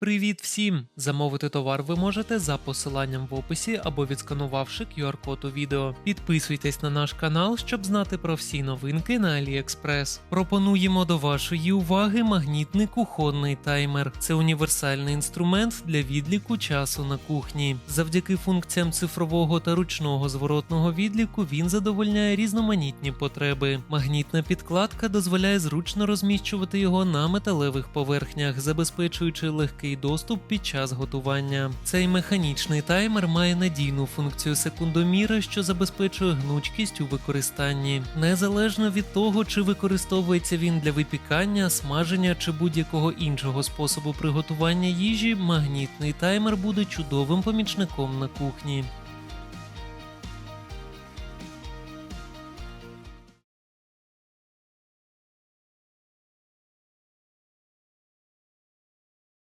Привіт всім! Замовити товар ви можете за посиланням в описі або відсканувавши QR-код у відео. Підписуйтесь на наш канал, щоб знати про всі новинки на AliExpress. Пропонуємо до вашої уваги магнітний кухонний таймер. Це універсальний інструмент для відліку часу на кухні. Завдяки функціям цифрового та ручного зворотного відліку він задовольняє різноманітні потреби. Магнітна підкладка дозволяє зручно розміщувати його на металевих поверхнях, забезпечуючи легкий доступ під час готування. Цей механічний таймер має надійну функцію секундоміра, що забезпечує гнучкість у використанні. Незалежно від того, чи використовується він для випікання, смаження чи будь-якого іншого способу приготування їжі, магнітний таймер буде чудовим помічником на кухні.